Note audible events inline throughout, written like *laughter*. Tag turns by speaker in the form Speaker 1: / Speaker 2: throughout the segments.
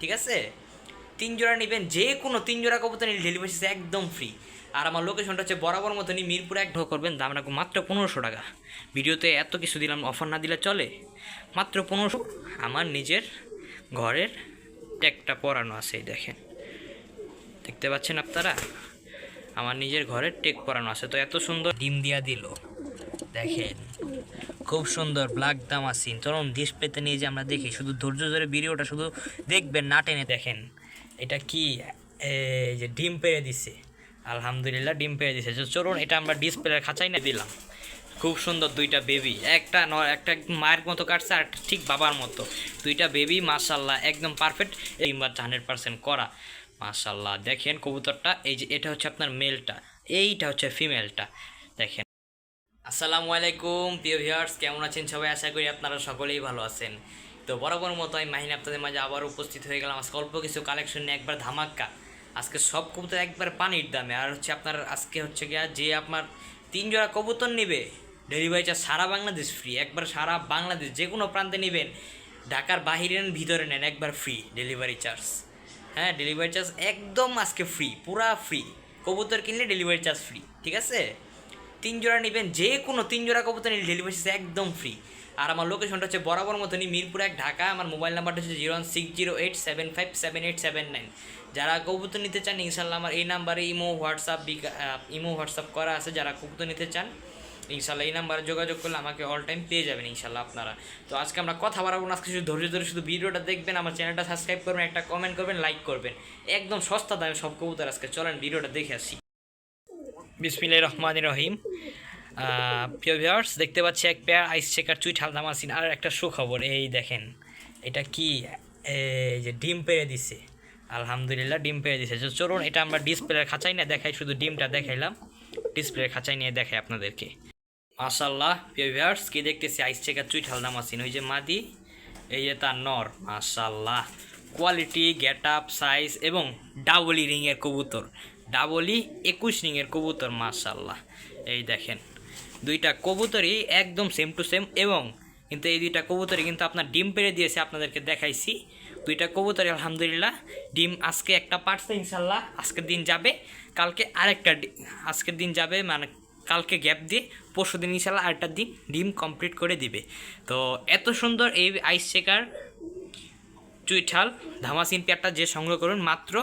Speaker 1: ঠিক আছে? তিন জোড়া নেবেন, যে কোনো তিন জোড়া কবুতর নিলে ডেলিভারি একদম ফ্রি আর আমার লোকেশনটা হচ্ছে বরাবর মতনই মিরপুর এক ঢো করবেন, দাম রাখব মাত্র পনেরোশো টাকা। ভিডিওতে এত কিছু দিলাম অফার না দিলে চলে। মাত্র পনেরোশো, আমার নিজের ঘরের ট্যাগটা পরানো আছে দেখেন। দেখতে পাচ্ছেন আপনারা? আমার নিজের ঘরের টেক পরানো আছে, তো এত সুন্দর ডিম দিয়া দিল। দেখেন খুব সুন্দর ব্ল্যাক দামাসিন চলুন ডিসপ্লেতে নিয়ে যে আমরা দেখি। শুধু ধৈর্য ধরে ভিডিওটা শুধু দেখবেন, না টেনে দেখেন। এটা কি? যে ডিম পেড়ে দিছে। আলহামদুলিল্লাহ, ডিম পেড়ে দিছে। চলুন, এটা আমরা ডিসপ্লের খাঁচাই না দিলাম। খুব সুন্দর দুইটা বেবি। একটা ন, একটা মায়ের মতো কাটছে, আর ঠিক বাবার মতো। দুইটা বেবি মাশাল্লাহ একদম পারফেক্ট বাচ্চা হান্ড্রেড পার্সেন্ট করা। মাশাল্লাহ দেখেন কবুতরটা। এই যে, এটা হচ্ছে আপনার মেলটা এইটা হচ্ছে ফিমেলটা দেখেন। আসসালামু আলাইকুম, প্রিয় ভিউয়ার্স কেমন আছেন সবাই? আশা করি আপনারা সকলেই ভালো আছেন। তো বরাবর মতো আমি মাহিন আপনাদের মাঝে আবার উপস্থিত হয়ে গেলাম। আজকে অল্প কিছু কালেকশন নিয়ে একবার ধামাক্কা। আজকে সব কবুতর একবার পানির দামে। আর হচ্ছে আপনার আজকে হচ্ছে গিয়া যে আপনার তিন জোড়া কবুতর নেবে ডেলিভারি চার্জ সারা বাংলাদেশ ফ্রি একবার সারা বাংলাদেশ যে কোনো প্রান্তে নেবেন, ঢাকার বাহিরে নেন, ভিতরে নেন, একবার ফ্রি ডেলিভারি চার্জ হ্যাঁ ডেলিভারি চার্জ একদম আজকে ফ্রি পুরা ফ্রি কবুতর কিনলে ডেলিভারি চার্জ ফ্রি ঠিক আছে? তিন জোড়া নেবেন যে কোনো তিন জোড়া কবুতর নিলে ডেলিভারি একদম ফ্রি আর আমার লোকেশনটা হচ্ছে বরাবর মতনই মিরপুর এক, ঢাকা। আমার মোবাইল নাম্বারটা হচ্ছে zero one six zero eight seven five seven eight seven nine যারা কবুতর নিতে চান ইনশাল্লাহ আমার এই নাম্বারে ইমো, হোয়াটসঅ্যাপ ইমো, হোয়াটসঅ্যাপ করা আছে। যারা কবুতর নিতে চান ইনশাল্লাহ এই নাম্বারে যোগাযোগ করলে আমাকে অল টাইম পেয়ে যাবেন ইনশাল্লাহ আপনারা। তো আজকে আমরা কথা বাড়াবো না, আজকে শুধু ধৈর্য ধরে শুধু ভিডিওটা দেখবেন, আমার চ্যানেলটা সাবস্ক্রাইব করবেন, একটা কমেন্ট করবেন লাইক করবেন। একদম সস্তা দামে সব কবুতর আজকে। চলেন, ভিডিওটা দেখে আসি। বিসমিল্লাহির রহমানির রহিম। প্রিয় ভিউয়ার্স, দেখতে পাচ্ছি এক পেয়ার আইস চেকার চুই ঠালদা মাসিন আর একটা সুখবর, এই দেখেন, এটা কি, এই যে ডিম পেড়ে দিছে। আলহামদুলিল্লাহ, ডিম পেড়ে দিছে। তো চলুন, এটা আমরা ডিসপ্লের খাঁচাই না দেখাই, শুধু ডিমটা দেখাইলাম। ডিসপ্লের খাঁচাই নিয়ে দেখাই আপনাদেরকে। মাশাল্লাহ প্রিয় ভিউয়ার্স, কি দেখতেছি? আইস চেকার চুই ঠালদা মাসিন ওই যে মাদি, এই যে তার নর মাশাল্লাহ কোয়ালিটি গেট আপ সাইজ এবং ডাবলি রিংয়ের কবুতর। ডাবলি একুশ রিংয়ের কবুতর মাশাল্লাহ এই দেখেন, দুইটা কবুতরই একদম সেম টু সেম এবং কিন্তু এই দুইটা কবুতরই কিন্তু আপনার ডিম পেড়ে দিয়েছে, আপনাদেরকে দেখাইছি। দুইটা কবুতরই, আলহামদুলিল্লাহ, ডিম আজকে একটা পারছে ইনশাল্লাহ আজকের দিন যাবে। কালকে আরেকটা আজকের দিন যাবে মানে কালকে গ্যাপ দিয়ে পরশু দিন ইনশাল্লাহ আরেকটা দিন ডিম কমপ্লিট করে দিবে। তো এত সুন্দর এই আইস চেকার চুইঠাল ধামাসিন পেয়ারটা যে সংগ্রহ করুন, মাত্র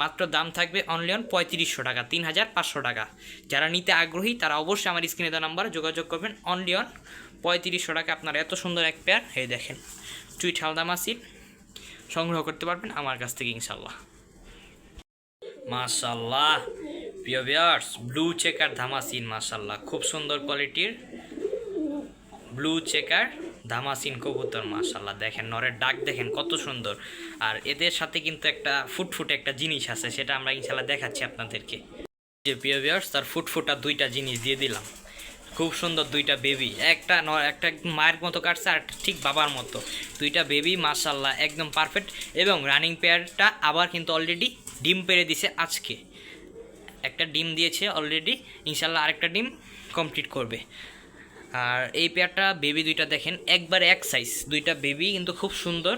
Speaker 1: মাত্র দাম থাকবে অনলি অন পঁয়ত্রিশশো টাকা তিন হাজার পাঁচশো টাকা। যারা নিতে আগ্রহী, তারা অবশ্যই আমার স্ক্রিনে দেওয়া নাম্বারে যোগাযোগ করবেন। অনলি অন পঁয়ত্রিশশো টাকা আপনার এত সুন্দর এক পেয়ার এই দেখেন চুইঠাল দামাসিন সংগ্রহ করতে পারবেন আমার কাছ থেকে ইনশাল্লাহ মাশাল্লাহ প্রিয় বিয়ার্স ব্লু চেকার ধামাসিন মাশাল্লাহ খুব সুন্দর কোয়ালিটির ব্লু চেকার ধামাসিন কবুতর মাশাল্লাহ দেখেন, নরের ডাক দেখেন, কত সুন্দর। আর এদের সাথে কিন্তু একটা ফুটফুটে একটা জিনিস আছে, সেটা আমরা ইনশাল্লাহ দেখাচ্ছি আপনাদেরকে। যে প্রিয় বিয়ার্স তার ফুটফুটা দুইটা জিনিস দিয়ে দিলাম। খুব সুন্দর দুইটা বেবি একটা ন, একটা মায়ের মতো কাটছে, আর ঠিক বাবার মতো। দুইটা বেবি মাশাল্লাহ একদম পারফেক্ট এবং রানিং পেয়ারটা আবার কিন্তু অলরেডি ডিম পেরে দিছে আজকে। একটা ডিম দিয়েছে অলরেডি ইনশাল্লাহ আরেকটা ডিম কমপ্লিট করবে। আর এই পেয়ারটা বেবি দুইটা দেখেন, একবার এক সাইজ দুইটা বেবি কিন্তু খুব সুন্দর।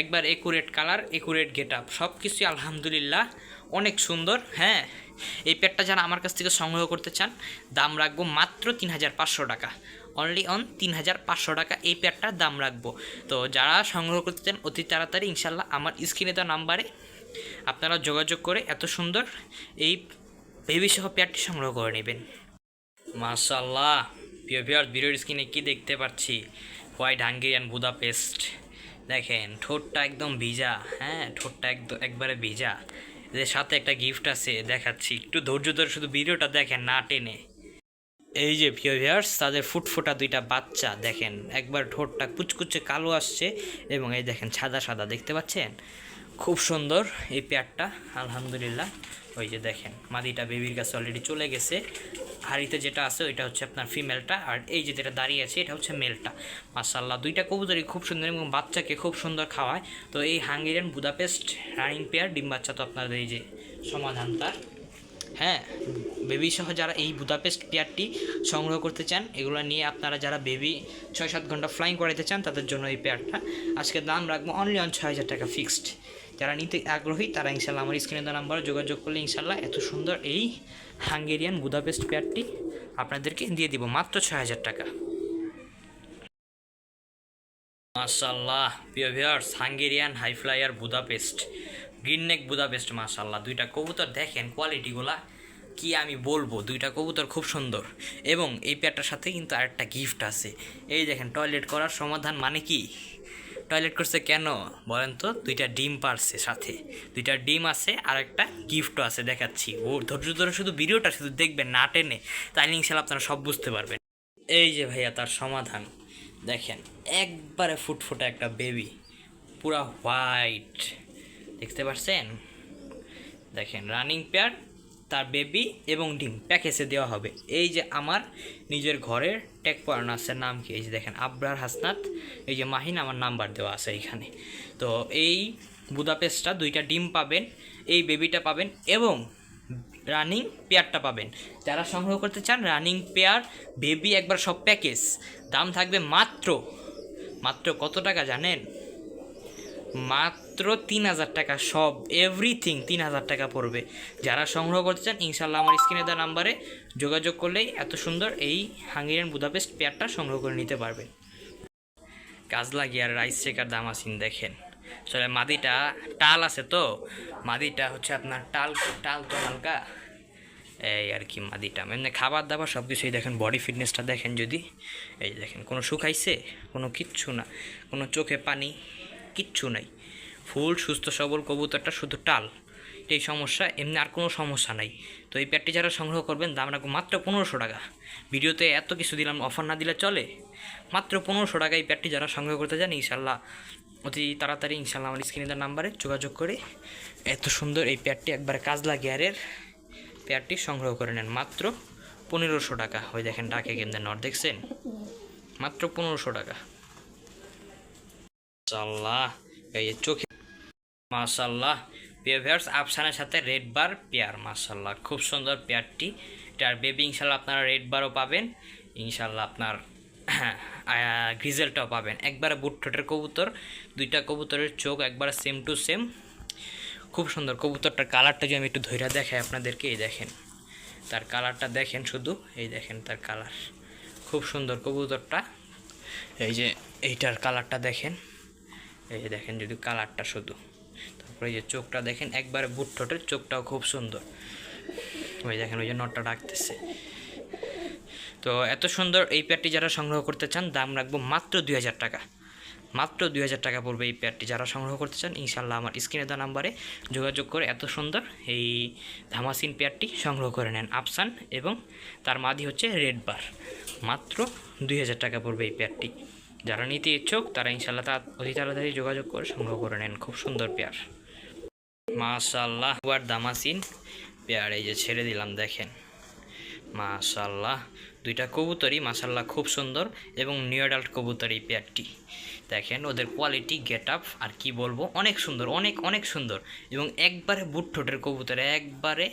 Speaker 1: একবার accurate colour accurate get up সব কিছুই আলহামদুলিল্লাহ অনেক সুন্দর হ্যাঁ। এই পেয়ারটা যারা আমার কাছ থেকে সংগ্রহ করতে চান, দাম রাখব মাত্র তিন হাজার পাঁচশো টাকা। অনলি অন তিন হাজার পাঁচশো টাকা এই পেয়ারটার দাম রাখব। তো যারা সংগ্রহ করতে চান, অতি তাড়াতাড়ি ইনশাল্লাহ আমার স্ক্রিনে দেওয়া নাম্বারে আপনারা যোগাযোগ করে এত সুন্দর এই বেবি সহ পেয়ারটি সংগ্রহ করে নেবেন। মাশাল্লাহ প্রিয় ভিউয়ার ভিডিওর স্ক্রিনে কি দেখতে পাচ্ছি? হোয়াইট হাঙ্গেরিয়ান বুদাপেস্ট দেখেন, ঠোঁটটা একদম ভিজা হ্যাঁ ঠোঁটটা একদম একবারে ভিজা। এদের সাথে একটা গিফট আছে, দেখাচ্ছি। একটু ধৈর্য ধরে শুধু ভিডিওটা দেখেন, না টেনে। এই যে ভিউয়ার্স তাদের ফুটফুটা দুইটা বাচ্চা, দেখেন। একবার ঠোঁটটা কুচকুচে কালো আসছে এবং এই দেখেন, সাদা সাদা, দেখতে পাচ্ছেন? খুব সুন্দর এই পেয়ারটা, আলহামদুলিল্লাহ। ওই যে দেখেন, মাদিটা বেবির কাছে অলরেডি চলে গেছে। হাড়িতে যেটা আছে, ওইটা হচ্ছে আপনার ফিমেলটা আর এই যে যেটা দাঁড়িয়ে আছে, এটা হচ্ছে মেলটা মাসাল্লাহ দুইটা কবুতরই খুব সুন্দর এবং বাচ্চাকে খুব সুন্দর খাওয়ায়। তো এই হাঙ্গেরিয়ান বুদাপেস্ট রানিং পেয়ার, ডিম বাচ্চা তো আপনাদের এই যে সমাধান তার হ্যাঁ বেবি সহ যারা এই বুদাপেস্ট পেয়ারটি সংগ্রহ করতে চান, এগুলো নিয়ে আপনারা যারা বেবি ছয় সাত ঘণ্টা ফ্লাইং করাতে চান, তাদের জন্য এই পেয়ারটা। আজকে দাম রাখব অনলি অন ছয় হাজার টাকা ফিক্সড যারা নিতে আগ্রহী, তারা ইনশাল্লাহ আমার স্ক্রিনে দেওয়া নাম্বার যোগাযোগ করলে ইনশাল্লাহ এত সুন্দর এই হাঙ্গেরিয়ান বুদাপেস্ট পেয়ারটি আপনাদেরকে দিয়ে দিব মাত্র ছয় হাজার টাকা। মাশাল্লাহ প্রিয় viewers, Hungarian high flyer Budapest green neck Budapest মাশাল্লাহ দুইটা কবুতর দেখেন, কোয়ালিটিগুলা কি আমি বলব? দুইটা কবুতর খুব সুন্দর। এবং এই পেয়ারটার সাথে কিন্তু আরেকটা গিফট আছে। এই দেখেন, টয়লেট করার সমাধান মানে কি? টয়লেট করছে কেন বলেন তো? দুইটা ডিম পারছে সাথে। দুইটা ডিম আছে আর একটা গিফটও আছে, দেখাচ্ছি। ও ধৈর্য ধরে শুধু ভিডিওটা শুধু দেখবেন, না টেনে তাইলে ইনশাল্লাহ আপনারা সব বুঝতে পারবেন। এই যে ভাইয়া তার সমাধান, দেখেন, একবারে ফুটফুটে একটা বেবি পুরা হোয়াইট দেখতে পাচ্ছেন দেখেন রানিং পেয়ার তার বেবি এবং ডিম প্যাকেজে দেওয়া হবে। এই যে আমার নিজের ঘরের ট্যাগ পড়ানো আছে, নাম কি? এই যে দেখেন, আবরার হাসনাত, এই যে মাহিন, আমার নাম্বার দেওয়া আছে এইখানে তো এই বুদাপেস্টটা দুইটা ডিম পাবেন, এই বেবিটা পাবেন এবং রানিং পেয়ারটা পাবেন। যারা সংগ্রহ করতে চান, রানিং পেয়ার, বেবি একবার সব প্যাকেজ। দাম থাকবে মাত্র মাত্র কত টাকা জানেন? মাত্র তিন হাজার টাকা, সব এভরিথিং তিন হাজার টাকা পড়বে। যারা সংগ্রহ করতে চান ইনশাল্লাহ আমার স্ক্রিনে দেওয়া নাম্বারে যোগাযোগ করলেই এত সুন্দর এই হাঙ্গেরিয়ান বুদাপেস্ট পেয়ারটা সংগ্রহ করে নিতে পারবেন কাজলা গিয়ার রাইস চেকার দামাসিন দেখেন। আসলে মাদিটা টাল আছে তো, মাদিটা হচ্ছে আপনার টাল টাল তো হালকা। এই আর কি মাদিটা এমনি খাবার দাবার সব কিছুই দেখেন বডি ফিটনেসটা দেখেন যদি। এই দেখেন, কোনো শুকাইছে, কোনো কিচ্ছু না, কোনো চোখে পানি। কিচ্ছু নাই। ফুল, সুস্থ, সবল কবুতরটা শুধু টাল। এই সমস্যা, এমনি আর কোনো সমস্যা নাই। তো এই প্যাডটি যারা সংগ্রহ করবেন, দাম রাখব মাত্র পনেরোশো টাকা। ভিডিওতে এত কিছু দিলাম, অফার না দিলে চলে। মাত্র পনেরোশো টাকা এই প্যাডটি যারা সংগ্রহ করতে চান ইনশাল্লাহ অতি তাড়াতাড়ি ইনশাল্লাহ আমার স্ক্রিনে নাম্বারে যোগাযোগ করে এত সুন্দর এই প্যাডটি একবারে কাজলা গিয়ারের পেয়ারটি সংগ্রহ করে নেন। মাত্র পনেরোশো টাকা। ওই দেখেন, ডাকে কেমদের নট দেখছেন? মাত্র পনেরোশো টাকা। মাশাল্লাহ এই চোখে মাশাল্লাহ পেয়ার্স আফসানের সাথে রেড বার পেয়ার মাশাল্লাহ খুব সুন্দর পেয়ারটি। এটার বেবি ইনশাল্লাহ আপনারা রেড বারও পাবেন। ইনশাল্লাহ আপনার *coughs* গ্রিজেলটাও পাবেন। একবারে বুট ঠোঁটের কবুতর, দুইটা কবুতরের চোখ একবারে সেম টু সেম খুব সুন্দর। কবুতরটার কালারটা যদি আমি একটু ধৈর্য দেখাই আপনাদেরকে, এই দেখেন। তার কালারটা দেখেন শুধু। এই দেখেন তার কালার খুব সুন্দর কবুতরটা। এই যে এইটার কালারটা দেখেন। এই যে দেখেন যদি কালারটা শুধু। তারপরে যে চোখটা দেখেন, একবারে বুট ঠোঁটের চোখটাও খুব সুন্দর। ওই দেখেন, ওই যে নটটা ডাকতেছে। তো এত সুন্দর এই পেয়ারটি যারা সংগ্রহ করতে চান, দাম রাখব মাত্র দুই হাজার টাকা। মাত্র দুই হাজার টাকা পড়বে এই পেয়ারটি যারা সংগ্রহ করতে চান ইনশাল্লাহ আমার স্ক্রিনে দেওয়া নাম্বারে যোগাযোগ করে এত সুন্দর এই ধামাসিন পেয়ারটি সংগ্রহ করে নেন আফসান এবং তার মাদি হচ্ছে রেড বার। মাত্র দুই হাজার টাকা পড়বে এই পেয়ারটি। যারা নিতে ইচ্ছুক, তারা ইনশাল্লাহ তা অতি তাড়াতাড়ি যোগাযোগ করে সংগ্রহ করে নেন। খুব সুন্দর পেয়ার। মাশাল্লাহ আর দামাসিন পেয়ার এই যে ছেড়ে দিলাম, দেখেন। মাশাল্লাহ দুইটা কবুতরই মাশাল্লাহ খুব সুন্দর এবং নিউ অ্যাডাল্ট কবুতর এই পেয়ারটি। দেখেন, ওদের কোয়ালিটি গেট আপ আর কি বলব, অনেক সুন্দর, অনেক অনেক সুন্দর। এবং একবারে বুট ঠোঁটের কবুতর, একবারে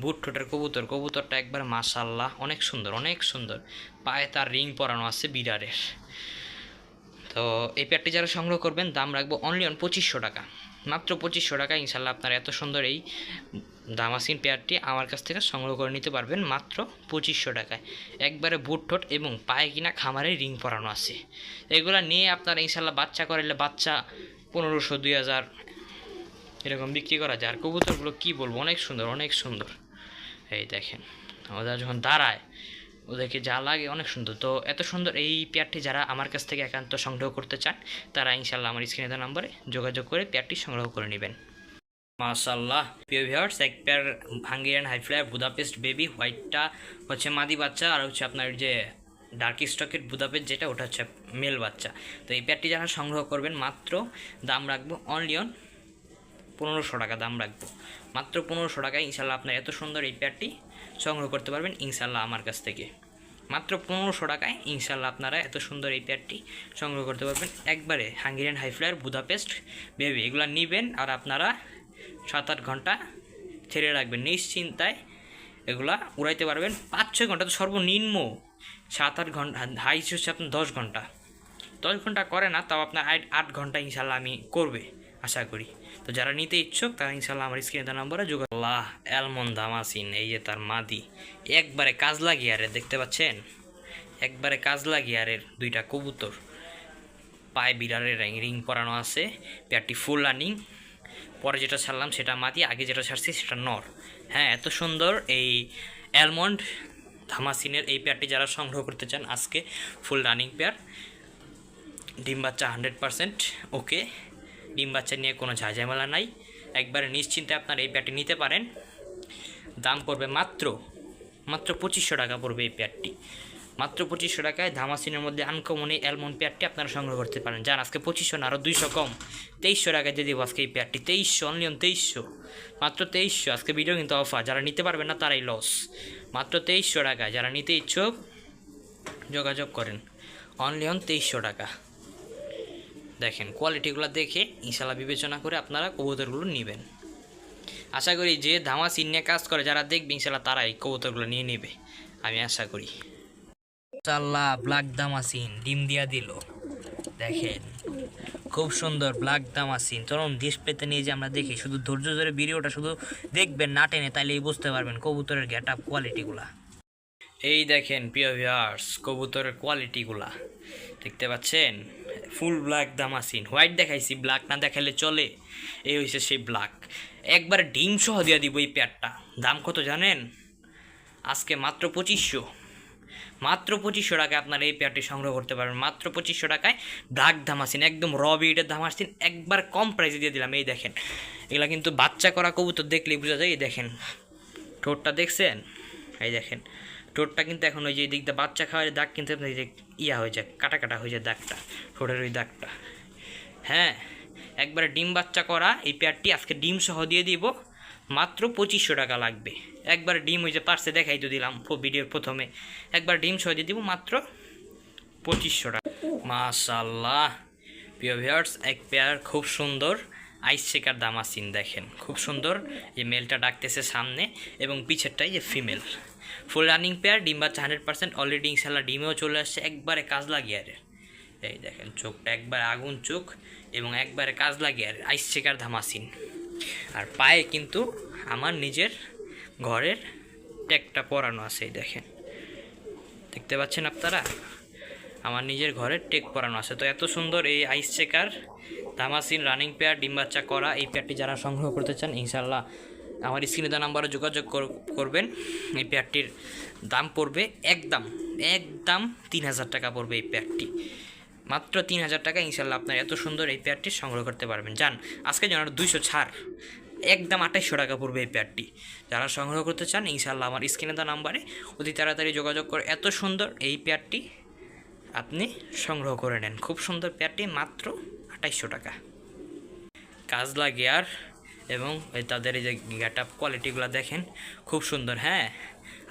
Speaker 1: বুট ঠোঁটের কবুতর, কবুতরটা একবার মাশাল্লাহ অনেক সুন্দর অনেক সুন্দর। পায়ে তার রিং পরানো আছে বিড়ারের তো এই প্যাডটি যারা সংগ্রহ করবেন, দাম রাখব অনলি অন পঁচিশশো টাকা। মাত্র পঁচিশশো টাকা, ইনশাল্লাহ আপনারা এত সুন্দর এই দামাসিন পেয়ারটি আমার কাছ থেকে সংগ্রহ করে নিতে পারবেন মাত্র পঁচিশশো টাকায়। একবারে বুট ঠোঁট এবং পায়ে কিনা খামারে রিং পরানো আছে। এগুলো নিয়ে আপনারা ইনশাল্লাহ বাচ্চা করাইলে বাচ্চা পনেরোশো, দুই হাজার এরকম বিক্রি করা যায়। আর কবুতরগুলো কী বলব, অনেক সুন্দর অনেক সুন্দর। এই দেখেন ওরা যখন দাঁড়ায় ওদেরকে যা লাগে অনেক সুন্দর। তো এত সুন্দর এই পেয়ারটি যারা আমার কাছ থেকে একান্ত সংগ্রহ করতে চান, তারা ইনশাল্লাহ আমার স্ক্রিনে দেওয়া নম্বরে যোগাযোগ করে পেয়ারটি সংগ্রহ করে নেবেন। মাশাল্লাহ প্রিয় ভিউয়ার্স, এক pair Hungarian high flyer Budapest baby, হোয়াইটটা হচ্ছে মাদি বাচ্চা আর হচ্ছে আপনার যে ডার্ক স্টকের বুদাপেস্ট যেটা, ওটা হচ্ছে মেল বাচ্চা। তো এই পেয়ারটি যারা সংগ্রহ করবেন, মাত্র দাম রাখব অনলি অন পনেরোশো টাকা, দাম রাখব। মাত্র পনেরোশো টাকায় ইনশাল্লাহ আপনার এত সুন্দর এই পেয়ারটি সংগ্রহ করতে পারবেন ইনশাল্লাহ আমার কাছ থেকে। মাত্র পনেরোশো টাকায় ইনশাল্লাহ আপনারা এত সুন্দর এই পেয়ারটি সংগ্রহ করতে পারবেন। একবারে হাঙ্গেরিয়ান হাইফ্লায়ার বুদাপেস্ট বেবি এগুলো নেবেন আর আপনারা সাত আট ঘণ্টা ছেড়ে রাখবেন। নিশ্চিন্তায় এগুলা উড়াইতে পারবেন। পাঁচ ছয় ঘণ্টা তো সর্বনিম্ন সাত আট ঘণ্টা, হাই হচ্ছে আপনার দশ ঘণ্টা। দশ ঘণ্টা করে না, তাও আপনার আট আট ঘণ্টা ইনশাল্লাহ আমি করবে, আশা করি। তো যারা নিতে ইচ্ছুক, তারা ইনশাল্লাহ আমার স্ক্রিনে দেওয়া নম্বরে যোগাযোগ আল্লাহ অ্যালমন দামাসিন, এই যে তার মাদি। একবারে কাজ লাগিয়ে আরে দেখতে পাচ্ছেন? একবারে কাজ লাগিয়ে আরের দুইটা কবুতর। পায়ে বিড়ালের রিং পরানো আছে, পেয়ারটি ফুল রানিং। পরে যেটা ছাড়লাম সেটা মাদি, আগে যেটা ছাড়ছি সেটা নর। হ্যাঁ এত সুন্দর এই অ্যালমন্ড ধামাসিনের এই পেয়ারটি যারা সংগ্রহ করতে চান, আজকে ফুল রানিং পেয়ার। ডিম বাচ্চা হান্ড্রেড পারসেন্ট ওকে ডিম বাচ্চা নিয়ে কোনো ঝাঁঝামেলা নাই। একবারে নিশ্চিন্তে আপনার এই পেয়ারটি নিতে পারেন। দাম পড়বে মাত্র মাত্র পঁচিশশো টাকা পড়বে এই পেয়ারটি। মাত্র পঁচিশশো টাকায় ধামাসিনের মধ্যে আনকমন এই অ্যালমন্ড পেয়ারটি আপনারা সংগ্রহ করতে পারেন। যান আজকে পঁচিশশো না আরও দুইশো কম। তেইশশো টাকায় দিয়ে দেবো আজকে এই পেয়ারটি। তেইশশো অনলি অন তেইশশো। মাত্র তেইশশো। আজকে ভিডিও কিন্তু অফার যারা নিতে পারবেন না, তারাই লস মাত্র তেইশশো টাকায়। যারা নিতে ইচ্ছুক, যোগাযোগ করেন। অনলি অন তেইশশো টাকা। দেখেন কোয়ালিটিগুলো দেখে ইনশাল্লাহ বিবেচনা করে আপনারা কবুতরগুলো নেবেন। আশা করি যে ধামা সিন নিয়ে কাজ করে যারা দেখবে ইনশাল্লাহ তারাই কবুতরগুলো নিয়ে নেবে, আমি আশা করি। চাল্লা ব্ল্যাক দামাসিন ডিম দিয়া দিল। দেখেন, খুব সুন্দর ব্ল্যাক দামাসিন চলুন ডিসপ্লেতে নিয়ে যে আমরা দেখি, শুধু ধৈর্য ধরে ভিডিওটা শুধু দেখবেন, না টেনে তাইলেই বুঝতে পারবেন কবুতরের গেট আপ কোয়ালিটিগুলা এই দেখেন, প্রিয় ভিউয়ার্স কবুতরের কোয়ালিটিগুলা দেখতে পাচ্ছেন? Full black damascene. হোয়াইট দেখাইছি, ব্ল্যাক না দেখাইলে চলে। এই হয়েছে সেই ব্ল্যাক। একবার ডিম সহ দিয়ে দিব এই প্যাডটা দাম কত জানেন? আজকে মাত্র পঁচিশশো। মাত্র পঁচিশশো টাকায় আপনারা এই পেয়ারটি সংগ্রহ করতে পারবেন। মাত্র পঁচিশশো টাকায় ব্ল্যাক ধামাসিন একদম র বিটের ধামাসিন একবার কম প্রাইসে দিয়ে দিলাম, এই দেখেন। এগুলা কিন্তু বাচ্চা করা কবুতর দেখলেই বোঝা যায়, এই দেখেন। ঠোঁটটা দেখছেন? এই দেখেন। ঠোঁটটা কিন্তু এখন ওই যে এই দিক দিয়ে বাচ্চা খাওয়ার দাগ কিন্তু আপনার ইয়া হয়ে যায় কাটা কাটা হয়ে যায় দাগটা, ঠোঁটের ওই দাগটা। হ্যাঁ একবারে ডিম বাচ্চা করা এই পেয়ারটি আজকে ডিম সহ দিয়ে দিব, মাত্র পঁচিশশো টাকা লাগবে। একবার ডিম ওই যে পার্সে দেখাই তো দিলাম ভিডিওর প্রথমে। একবার ডিম সহ দিয়ে দিব মাত্র পঁচিশশো টাকা। মাশাল্লাহ প্রিয় ভিউয়ার্স, এক পেয়ার খুব সুন্দর আইস শেকার দামাসিন দেখেন। খুব সুন্দর যে মেলটা ডাকতেছে সামনে এবং পিছেরটাই যে ফিমেল। ফুল রানিং পেয়ার ডিম বাচ্চা হান্ড্রেড পার্সেন্ট অলরেডি ইনশাল্লাহ ডিমেও চলে আসছে, একবারে কাজ লাগিয়ে আর এই দেখেন, চোখটা একবার আগুন চোখ এবং একবারে কাজ লাগিয়ে আর আইস শেকার ধামাসিন। আর পায়ে কিন্তু আমার নিজের ঘরের ট্যাগটা পরানো আছে, এই দেখেন। দেখতে পাচ্ছেন আপনারা? আমার নিজের ঘরের টেক পরানো আছে। তো এত সুন্দর এই ice checker damascene running pair ডিম বাচ্চা করা, এই পেয়ারটি যারা সংগ্রহ করতে চান ইনশাল্লাহ আমার স্ক্রিনে দেওয়া নাম্বারে যোগাযোগ কর- করবেন। এই পেয়ারটির দাম পড়বে একদম একদম তিন হাজার টাকা পড়বে এই পেয়ারটি মাত্র তিন হাজার টাকা ইনশাল্লাহ আপনার এত সুন্দর এই পেয়ারটি সংগ্রহ করতে পারবেন। যান আজকে যেন দুইশো ছাড়, একদম আঠাইশশো টাকা পড়বে এই পেয়ারটি যারা সংগ্রহ করতে চান ইনশাল্লাহ আমার স্ক্রিনে দেওয়া নাম্বারে অতি তাড়াতাড়ি যোগাযোগ করে এত সুন্দর এই পেয়ারটি আপনি সংগ্রহ করে নেন। খুব সুন্দর পেয়ারটি মাত্র আঠাইশশো টাকা। কাজলা গিয়ার এবং তাদের এই যে গেট আপ কোয়ালিটিগুলো দেখেন, খুব সুন্দর হ্যাঁ?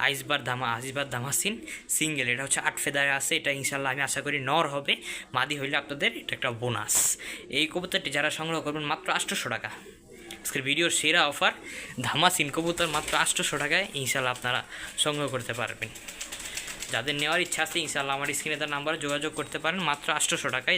Speaker 1: আইসবার ধামা আইসবার ধামাসিন সিঙ্গেল, এটা হচ্ছে আট ফেদারে আছে, এটা ইনশাল্লাহ আমি আশা করি নর হবে, মাদি হইলে আপনাদের এটা একটা বোনাস। এই কবুতরটি যারা সংগ্রহ করবেন মাত্র আটশোশো টাকা। আজকের ভিডিওর সেরা অফার ধামাসিন কবুতর মাত্র আটশোশো টাকায় ইনশাল্লাহ আপনারা সংগ্রহ করতে পারবেন। যাদের নেওয়ার ইচ্ছা আছে ইনশাল্লাহ আমার স্ক্রিনে তার নাম্বারে যোগাযোগ করতে পারেন, মাত্র আটশোশো টাকায়